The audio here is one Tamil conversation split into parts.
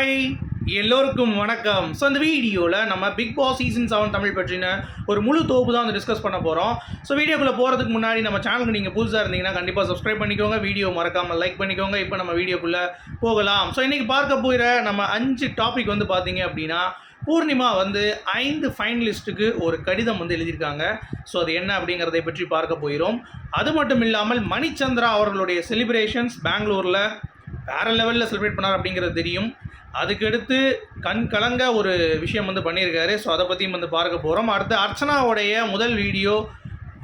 ஹாய் எல்லோருக்கும் வணக்கம். ஸோ இந்த வீடியோவில் நம்ம Bigg Boss season seven Tamil பற்றின ஒரு முழு தொகுப்பு தான் வந்து டிஸ்கஸ் பண்ண போகிறோம் ஸோ வீடியோக்குள்ளே போகிறதுக்கு முன்னாடி நம்ம சேனலுக்கு நீங்கள் புதுசாக இருந்தீங்கன்னா கண்டிப்பாக சப்ஸ்கிரைப் பண்ணிக்கோங்க. வீடியோ மறக்காமல் லைக் பண்ணிக்கோங்க. இப்போ நம்ம வீடியோக்குள்ளே போகலாம். ஸோ இன்றைக்கி பார்க்க போகிற நம்ம அஞ்சு டாபிக் வந்து பார்த்தீங்க அப்படின்னா பூர்ணிமா வந்து ஐந்து ஃபைனலிஸ்ட்டுக்கு ஒரு கடிதம் வந்து எழுதியிருக்காங்க. ஸோ அது என்ன அப்படிங்கிறதை பற்றி பார்க்க போகிறோம். அது மட்டும் இல்லாமல் மணிச்சந்திரா அவர்களுடைய செலிப்ரேஷன்ஸ் பெங்களூரில் வேறு லெவலில் செலிப்ரேட் பண்ணார் அப்படிங்கிறது தெரியும். அதுக்கடுத்து கண் கலங்க ஒரு விஷயம் வந்து பண்ணியிருக்காரு. ஸோ அதை பற்றியும் வந்து பார்க்க போகிறோம் அடுத்து அர்ச்சனாவுடைய முதல் வீடியோ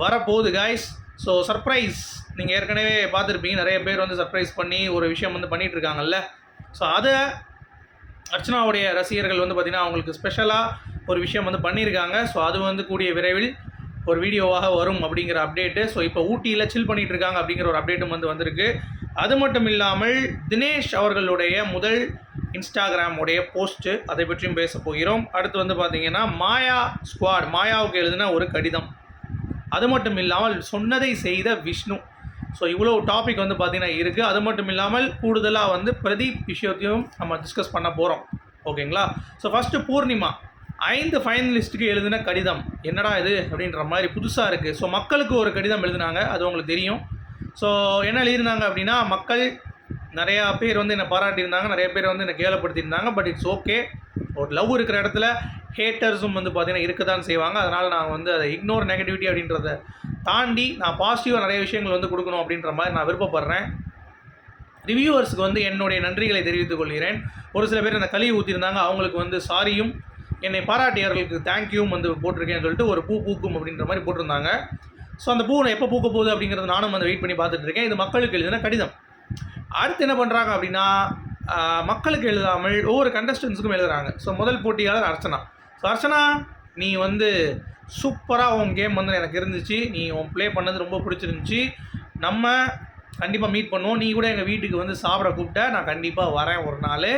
வரப்போகுது காய்ஸ் ஸோ சர்ப்ரைஸ் நீங்கள் ஏற்கனவே பார்த்துருப்பீங்க. நிறைய பேர் வந்து சர்ப்ரைஸ் பண்ணி ஒரு விஷயம் வந்து பண்ணிகிட்டு இருக்காங்கல்ல ஸோ அதை அர்ச்சனாவுடைய ரசிகர்கள் வந்து பார்த்திங்கன்னா அவங்களுக்கு ஸ்பெஷலாக ஒரு விஷயம் வந்து பண்ணியிருக்காங்க. ஸோ அது வந்து கூடிய விரைவில் ஒரு வீடியோவாக வரும் அப்படிங்கிற அப்டேட்டு ஸோ இப்போ ஊட்டியில் சில் பண்ணிகிட்டு இருக்காங்க அப்படிங்கிற ஒரு அப்டேட்டும் வந்து வந்திருக்கு. அது மட்டும் இல்லாமல் தினேஷ் அவர்களுடைய முதல் இன்ஸ்டாகிராம் உடைய போஸ்ட்டு அதை பற்றியும் பேச போகிறோம். அடுத்து வந்து பார்த்தீங்கன்னா மாயா ஸ்குவாட் மாயாவுக்கு எழுதின ஒரு கடிதம். அது மட்டும் இல்லாமல் சொன்னதை செய்த விஷ்ணு. ஸோ இவ்வளோ டாபிக் வந்து பார்த்தீங்கன்னா இருக்குது அது மட்டும் இல்லாமல் கூடுதலாக வந்து பிரதீப் விஷயத்தையும் நம்ம டிஸ்கஸ் பண்ண போகிறோம் ஓகேங்களா? So first Poornima. ஐந்து ஃபைனலிஸ்ட்டுக்கு எழுதின கடிதம். என்னடா இது? அப்படின்ற மாதிரி புதுசாக இருக்குது ஸோ மக்களுக்கு ஒரு கடிதம் எழுதினாங்க. அது உங்களுக்கு தெரியும். ஸோ என்ன எழுதியிருந்தாங்க அப்படின்னா மக்கள் நிறையா பேர் வந்து என்னை பாராட்டியிருந்தாங்க நிறைய பேர் வந்து என்னை கேவலப்படுத்தியிருந்தாங்க பட் இட்ஸ் ஓகே ஒரு லவ் இருக்கிற இடத்துல ஹேட்டர்ஸும் வந்து பார்த்திங்கன்னா இருக்க தான் செய்வாங்க. அதனால் நான் வந்து அதை இக்னோர் நெகட்டிவிட்டி அப்படின்றத தாண்டி நான் பாசிட்டிவாக நிறைய விஷயங்கள் வந்து கொடுக்கணும் அப்படின்ற மாதிரி நான் விருப்பப்படுறேன். ரிவ்யூவர்ஸுக்கு வந்து என்னுடைய நன்றிகளை தெரிவித்துக் கொள்கிறேன். ஒரு சில பேர் அந்த கழுவி ஊற்றிருந்தாங்க அவங்களுக்கு வந்து சாரியும் என்னை பாராட்டியவர்களுக்கு தேங்க்யூவும் வந்து போட்டிருக்கேன்னு சொல்லிட்டு ஒரு பூ பூக்கும் அப்படின்ற மாதிரி போட்டிருந்தாங்க. ஸோ அந்த பூ எப்போ பூக்க போகுது அப்படிங்கிறது நானும் வந்து வெயிட் பண்ணி பார்த்துட்டு இருக்கேன். இது மக்களுக்கு எழுதின கடிதம். அடுத்து என்ன பண்ணுறாங்க அப்படின்னா மக்களுக்கு எழுதாமல் ஒவ்வொரு கண்டஸ்டன்ஸுக்கும் எழுதுறாங்க. ஸோ முதல் போட்டியாளர் அர்ச்சனா. ஸோ அர்ச்சனா நீ வந்து சூப்பராக உன் கேம் வந்து எனக்கு இருந்துச்சு. நீ உன் ப்ளே பண்ணது ரொம்ப பிடிச்சிருந்துச்சி. நம்ம கண்டிப்பாக மீட் பண்ணுவோம். நீ கூட எங்கள் வீட்டுக்கு வந்து சாப்பிட கூப்பிட்ட நான் கண்டிப்பாக வரேன் ஒரு நாள்.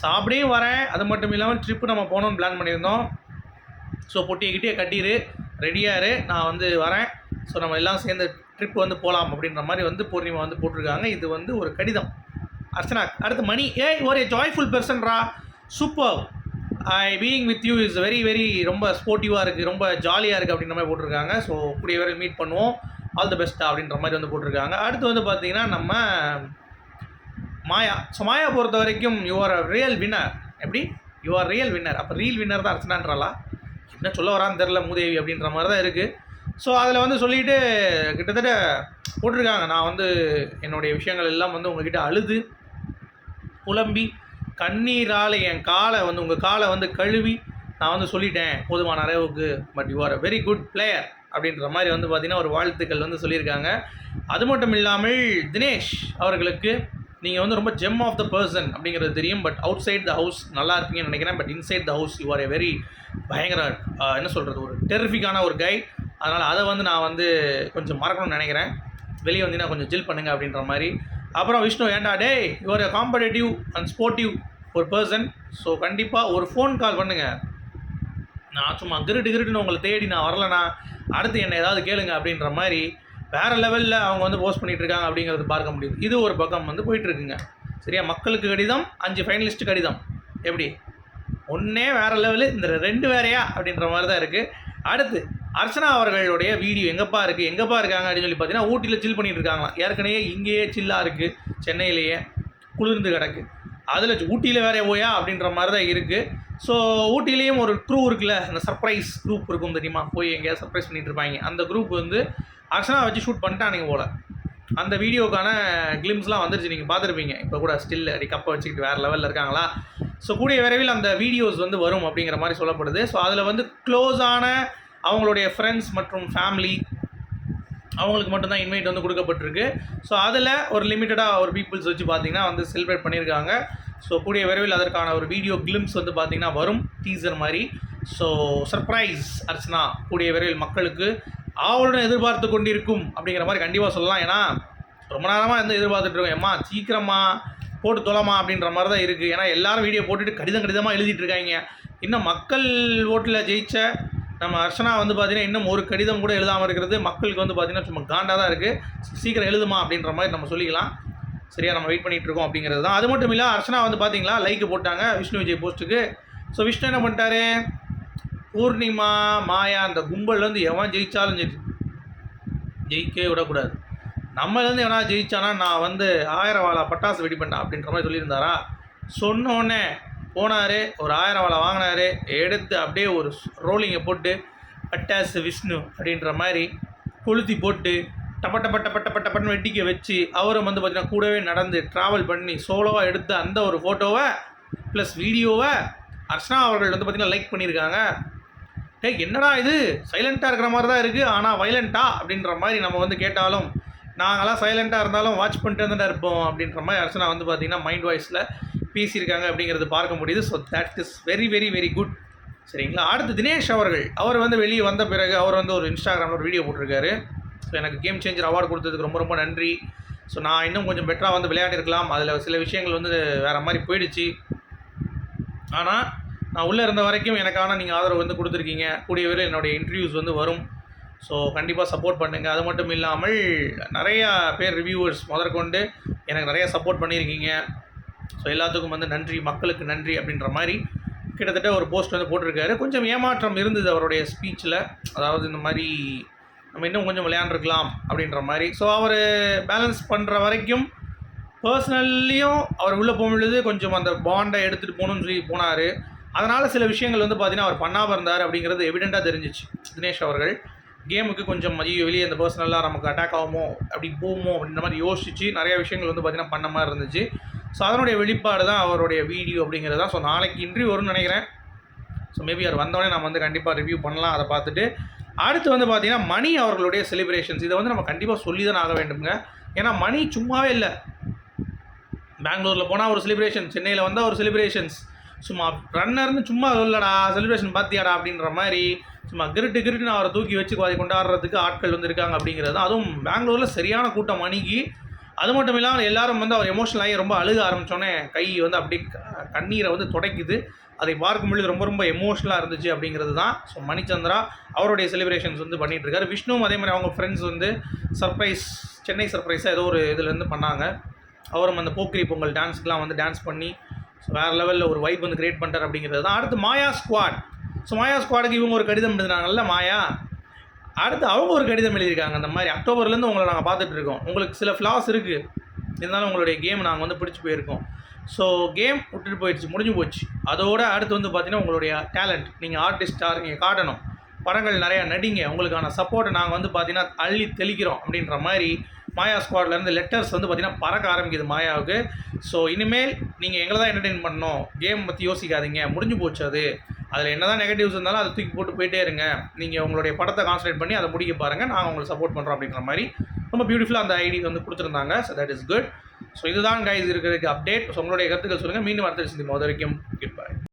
சாப்பிடையும் வரேன். அது மட்டும் இல்லாமல் ட்ரிப்பு நம்ம போகணும்னு பிளான் பண்ணியிருந்தோம். ஸோ பொட்டிக்கிட்டே கட்டிடு ரெடியாரு நான் வந்து வரேன். ஸோ நம்ம எல்லாம் சேர்ந்து ட்ரிப் வந்து போகலாம் அப்படின்ற மாதிரி வந்து பூர்ணிமா வந்து போட்டிருக்காங்க. இது வந்து ஒரு கடிதம். அர்ச்சனா அடுத்து மணி. ஏ ஒரு joyful பர்சன்ரா super I being with you is very very ரொம்ப ஸ்போர்ட்டிவாக இருக்குது ரொம்ப ஜாலியாக இருக்குது அப்படின்ற மாதிரி போட்டிருக்காங்க. ஸோ கூடிய வரையில் மீட் பண்ணுவோம். ஆல் த பெஸ்ட் அப்படின்ற மாதிரி வந்து போட்டிருக்காங்க. அடுத்து வந்து பார்த்தீங்கன்னா நம்ம மாயா. ஸோ மாயா பொறுத்த வரைக்கும் யூ ஆர் ரியல் வின்னர் எப்படி? யூ ஆர் ரியல் வின்னர் அப்போ ரீல் வின்னர் தான் அர்ச்சனான்றாளா? என்ன சொல்ல வரான்னு தெரில மூதேவி அப்படின்ற மாதிரி தான் இருக்குது ஸோ அதில் வந்து சொல்லிட்டு கிட்டத்தட்ட போட்டிருக்காங்க. நான் வந்து என்னுடைய விஷயங்கள் எல்லாம் வந்து உங்ககிட்ட அழுது புலம்பி கண்ணீரால் என் காலை வந்து உங்கள் காலை வந்து கழுவி நான் வந்து சொல்லிட்டேன். போதுமான அளவுக்கு but you are a very good player அப்படின்ற மாதிரி வந்து பார்த்தீங்கன்னா ஒரு வாழ்த்துக்கள் வந்து சொல்லியிருக்காங்க. அது மட்டும் இல்லாமல் தினேஷ் அவர்களுக்கு நீங்கள் வந்து ரொம்ப ஜெம் ஆஃப் த பர்சன் அப்படிங்கிறது தெரியும் but outside the house நல்லா இருப்பீங்கன்னு நினைக்கிறேன். But inside the house you are a very பயங்கர என்ன சொல்கிறது ஒரு டெரிஃபிக்கான ஒரு கை அதனால் அதை வந்து நான் வந்து கொஞ்சம் மறக்கணும்னு நினைக்கிறேன். வெளியே வந்தீங்கன்னா கொஞ்சம் ஜில் பண்ணுங்கள் அப்படின்ற மாதிரி. அப்புறம் விஷ்ணு ஏண்டா டேய் யுவர் காம்படேட்டிவ் அண்ட் ஸ்போர்ட்டிவ் ஒரு பர்சன் ஸோ கண்டிப்பாக ஒரு ஃபோன் கால் பண்ணுங்கள் நான் சும்மா கிருட்டு கிருட்டுன்னு உங்களை தேடி நான் வரலனா அடுத்து என்னை ஏதாவது கேளுங்க அப்படின்ற மாதிரி வேறு லெவலில் அவங்க வந்து போஸ்ட் பண்ணிகிட்டு இருக்காங்க அப்படிங்கிறது பார்க்க முடியுது. இது ஒரு பக்கம் வந்து போயிட்டுருக்குங்க. சரியா? மக்களுக்கு கடிதம் அஞ்சு ஃபைனலிஸ்ட் கடிதம். எப்படி? ஒன்றே வேறு லெவலு இந்த ரெண்டு வேறையா? அப்படின்ற மாதிரி தான் இருக்குது அடுத்து அர்ச்சனா அவர்களுடைய வீடியோ எங்கப்பா இருக்குது எங்கப்பா இருக்காங்க அப்படின்னு சொல்லி பார்த்தீங்கன்னா ஊட்டியில் சில் பண்ணிட்டு இருக்காங்களாம். ஏற்கனவே இங்கேயே சில்லாக இருக்குது சென்னையிலேயே குளிர்ந்து கிடக்கு. அதில் ஊட்டியில் வேற போயா? அப்படின்ற மாதிரி தான் இருக்குது ஸோ ஊட்டிலேயும் ஒரு க்ரூ இருக்குல்ல அந்த சர்ப்ரைஸ் குரூப் இருக்கும் தெரியுமா? போய் எங்கேயாவது சர்ப்ரைஸ் பண்ணிட்டு இருப்பாங்க. அந்த குரூப் வந்து அர்ச்சனா வச்சு ஷூட் பண்ணிட்டானுங்க போல். அந்த வீடியோக்கான கிளிம்ஸ்லாம் வந்துருச்சு நீங்கள் பார்த்துருப்பீங்க. இப்போ கூட ஸ்டில் அடி கப்பை வச்சுக்கிட்டு வேறு லெவலில் இருக்காங்களா? ஸோ கூடிய விரைவில் அந்த வீடியோஸ் வந்து வரும் அப்படிங்கிற மாதிரி சொல்லப்படுது. ஸோ அதில் வந்து க்ளோஸான அவங்களுடைய ஃப்ரெண்ட்ஸ் மற்றும் ஃபேமிலி அவங்களுக்கு மட்டும்தான் இன்வைட் வந்து கொடுக்கப்பட்டிருக்கு. ஸோ அதில் ஒரு லிமிட்டடாக ஒரு பீப்புள்ஸ் வச்சு பார்த்தீங்கன்னா வந்து செலிப்ரேட் பண்ணியிருக்காங்க. ஸோ கூடிய விரைவில் அதற்கான ஒரு வீடியோ கிளிம்ஸ் வந்து பார்த்திங்கன்னா வரும் டீசர் மாதிரி. ஸோ சர்ப்ரைஸ் அர்ச்சனா கூடிய விரைவில் மக்களுக்கு ஆவலுடன் எதிர்பார்த்து கொண்டிருக்கும் அப்படிங்கிற மாதிரி கண்டிப்பாக சொல்லலாம். ஏன்னா ரொம்ப நேரமாக இருந்து எதிர்பார்த்துட்டு இருக்கோம். ஏம்மா சீக்கிரமா போட்டு தொலைமா அப்படின்ற மாதிரி தான் இருக்குது ஏன்னா எல்லாரும் வீடியோ போட்டுட்டு கடிதம் கடிதமாக எழுதிட்டு இருக்காங்க. இன்னும் மக்கள் ஓட்டில் ஜெயிச்ச நம்ம அர்ச்சனா வந்து பார்த்தீங்கன்னா இன்னும் ஒரு கடிதம் கூட எழுதாமல் இருக்கிறது மக்களுக்கு வந்து பார்த்தீங்கன்னா சும்மா காண்டாக தான் இருக்குது சீக்கிரம் எழுதுமா அப்படின்ற மாதிரி நம்ம சொல்லிக்கலாம். சரியாக நம்ம வெயிட் பண்ணிகிட்டு இருக்கோம் அப்படிங்கிறது தான். அது மட்டும் இல்லை அர்ச்சனா வந்து பார்த்தீங்களா லைக் போட்டாங்க விஷ்ணு விஜய் போஸ்ட்டுக்கு ஸோ விஷ்ணு என்ன பண்ணிட்டாரு? பூர்ணிமா மாயா அந்த கும்பல்லேருந்து எவன் ஜெயித்தாலும் சரி ஜெயிக்கவே விடக்கூடாது. நம்மலேருந்து எவனா ஜெயிச்சானா நான் வந்து ஆயிரம் வாழை பட்டாசு வெடி பண்ணேன் அப்படின்ற மாதிரி சொல்லியிருந்தாரா? சொன்னோடனே போனார் ஒரு ஆயிரம் வாழை வாங்கினாரு எடுத்து அப்படியே ஒரு ரோலிங்கை போட்டு பட்டாசு விஷ்ணு அப்படின்ற மாதிரி கொளுத்தி போட்டு டப்ப டப்ப டப்ப டப்ப டப்பன்னு வெட்டிக்க வச்சு அவரும் வந்து பார்த்தீங்கன்னா கூடவே நடந்து ட்ராவல் பண்ணி சோலோவாக எடுத்த அந்த ஒரு ஃபோட்டோவை ப்ளஸ் வீடியோவை அர்ச்சனா அவர்கள் வந்து பார்த்திங்கன்னா லைக் பண்ணியிருக்காங்க. டே என்னடா இது? சைலண்ட்டாக இருக்கிற மாதிரி தான் இருக்குது ஆனால் வைலண்ட்டா அப்படின்ற மாதிரி நம்ம வந்து கேட்டாலும் நாங்களாம் சைலண்ட்டாக இருந்தாலும் வாட்ச் பண்ணிட்டு தான் இருப்போம் அப்படின்ற மாதிரி அர்ச்சனா வந்து பார்த்தீங்கன்னா மைண்ட் வாய்ஸில் பேசியிருக்காங்க அப்படிங்கிறது பார்க்க முடியுது. So that is very very very good சரிங்களா? அடுத்து தினேஷ் அவர்கள். அவர் வந்து வெளியே வந்த பிறகு அவர் வந்து ஒரு இன்ஸ்டாகிராமில் ஒரு வீடியோ போட்டிருக்காரு. ஸோ எனக்கு கேம் சேஞ்சர் அவார்டு கொடுத்ததுக்கு ரொம்ப ரொம்ப நன்றி. ஸோ நான் இன்னும் கொஞ்சம் பெட்டராக வந்து விளையாடிருக்கலாம். அதில் சில விஷயங்கள் வந்து வேறு மாதிரி போயிடுச்சு. ஆனால் நான் உள்ளே இருந்த வரைக்கும் எனக்கான நீங்கள் ஆதரவு வந்து கொடுத்துருக்கீங்க. கூடிய விரைவில் என்னுடைய இன்டர்வியூஸ் வந்து வரும். ஸோ கண்டிப்பாக சப்போர்ட் பண்ணுங்கள் அது மட்டும் இல்லாமல் நிறையா பேர் ரிவ்யூவர்ஸ் முதற்கொண்டு எனக்கு நிறைய சப்போர்ட் பண்ணியிருக்கீங்க. ஸோ எல்லாத்துக்கும் வந்து நன்றி மக்களுக்கு நன்றி அப்படின்ற மாதிரி கிட்டத்தட்ட ஒரு போஸ்ட் வந்து போட்டிருக்காரு. கொஞ்சம் ஏமாற்றம் இருந்தது அவருடைய ஸ்பீச்சில் அதாவது இந்த மாதிரி நம்ம இன்னும் கொஞ்சம் விளையாண்டுருக்கலாம் அப்படின்ற மாதிரி. ஸோ அவர் பேலன்ஸ் பண்ணுற வரைக்கும் பர்சனல்லையும் அவர் உள்ளே போகும்பொழுது கொஞ்சம் அந்த பாண்டை எடுத்துகிட்டு போகணும்னு சொல்லி போனார். அதனால் சில விஷயங்கள் வந்து பார்த்தீங்கன்னா அவர் பண்ணாமல் இருந்தார் அப்படிங்கிறது எவிடெண்ட்டாக தெரிஞ்சிச்சு. தினேஷ் அவர்கள் கேமுக்கு கொஞ்சம் ஐயோ வெளியே அந்த பர்சனலாக நமக்கு அட்டாக் ஆகுமோ அப்படி போகுமோ அப்படின்ற மாதிரி யோசிச்சு நிறைய விஷயங்கள் வந்து பார்த்தீங்கன்னா பண்ண மாதிரி இருந்துச்சு. ஸோ அதனுடைய வெளிப்பாடு தான் அவருடைய வீடியோ அப்படிங்கிறது தான். ஸோ நாளைக்கு இன்டர்வியூ வரும்னு நினைக்கிறேன். ஸோ மேபி அவர் வந்தோடனே நம்ம வந்து கண்டிப்பாக ரிவ்யூ பண்ணலாம் அதை பார்த்துட்டு. அடுத்து வந்து பார்த்தீங்கன்னா மணி அவர்களுடைய செலிப்ரேஷன்ஸ் இதை வந்து நம்ம கண்டிப்பாக சொல்லி தான் ஆக வேண்டுங்க ஏன்னா மணி சும்மாவே இல்லை. பெங்களூரில் போனால் ஒரு செலிப்ரேஷன் சென்னையில் வந்தால் ஒரு செலிப்ரேஷன்ஸ் சும்மா ரன்னர்னு சும்மா சொல்லடா செலிப்ரேஷன் பார்த்தியாடா அப்படின்ற மாதிரி சும்மா கிருட்டு கிருட்டுன்னு அவரை தூக்கி வச்சு அதை கொண்டாடுறதுக்கு ஆட்கள் வந்து இருக்காங்க அப்படிங்கிறது. தான். அதுவும் பெங்களூரில் சரியான கூட்டம் அணுகி அது மட்டும் இல்லாமல் எல்லாரும் வந்து அவர் எமோஷனல் ஆகி ரொம்ப அழுக ஆரம்பித்தோடனே கை வந்து அப்படியே க- கண்ணீரை வந்து துடைக்குது. அதை பார்க்கும் பொழுது ரொம்ப ரொம்ப எமோஷனலாக இருந்துச்சு அப்படிங்கிறது தான். ஸோ மணிச்சந்திரா அவருடைய செலிப்ரேஷன்ஸ் வந்து பண்ணிட்டு விஷ்ணுவும் அதே மாதிரி அவங்க ஃப்ரெண்ட்ஸ் வந்து சர்ப்ரைஸ் சென்னை சர்ப்ரைஸாக ஏதோ ஒரு இதுலேருந்து பண்ணாங்க. அவரும் அந்த போக்கிரி பொங்கல் டான்ஸ்க்குலாம் வந்து டான்ஸ் பண்ணி ஸோ வேறு லெவலில் ஒரு வைப் வந்து கிரியேட் பண்ணிட்டார் அப்படிங்கிறது தான். அடுத்து மாயா ஸ்குவாட் ஸோ மாயா ஸ்குவாடுக்கு இவங்க ஒரு கடிதம் எழுதினாங்கல்ல மாயா அடுத்து அவங்க ஒரு கடிதம் எழுதியிருக்காங்க அந்த மாதிரி. அக்டோபர்லேருந்து உங்களை நாங்கள் பார்த்துட்டு இருக்கோம். உங்களுக்கு சில ஃப்ளாஸ் இருக்குது இருந்தாலும் உங்களுடைய கேம் நாங்கள் வந்து பிடிச்சி போயிருக்கோம். ஸோ கேம் விட்டுட்டு போயிடுச்சு முடிஞ்சு போச்சு. அதோட அடுத்து வந்து பார்த்தீங்கன்னா உங்களுடைய டேலண்ட் நீங்கள் ஆர்டிஸ்ட்டாக இருக்கீங்க காட்டணும். படங்கள் நிறையா நடிங்க. உங்களுக்கான சப்போர்ட்டை நாங்கள் வந்து பார்த்தீங்கன்னா அள்ளி தெளிக்கிறோம் அப்படின்ற மாதிரி மாயா ஸ்குவாட்லேருந்து லெட்டர்ஸ் வந்து பார்த்தீங்கன்னா பறக்க ஆரம்பிக்குது மாயாவுக்கு. ஸோ இனிமேல் நீங்கள் எங்களை தான் என்டர்டெயின் பண்ணணும். கேம் பற்றி யோசிக்காதீங்க. முடிஞ்சு போச்சு அது. அதில் என்ன தான் நெகட்டிவ்ஸ் இருந்தாலும் அதை தூக்கி போட்டு போயிட்டே இருங்க. நீங்கள் உங்களுடைய படத்தை கான்சன்ட்ரேட் பண்ணி அதை முடிக்க பாருங்கள் நாங்கள் உங்களுக்கு சப்போர்ட் பண்ணுறோம் அப்படின்ற மாதிரி ரொம்ப பியூட்டிஃபுல்லாக அந்த ஐடி வந்து கொடுத்துருந்தாங்க. So that is good so இதுதான் கைஸ் இருக்கிறதுக்கு அப்டேட் ஸோ உங்களுடைய கருத்துக்கள் சொல்லுங்கள் மீண்டும் அடுத்த சிந்தி வரைக்கும்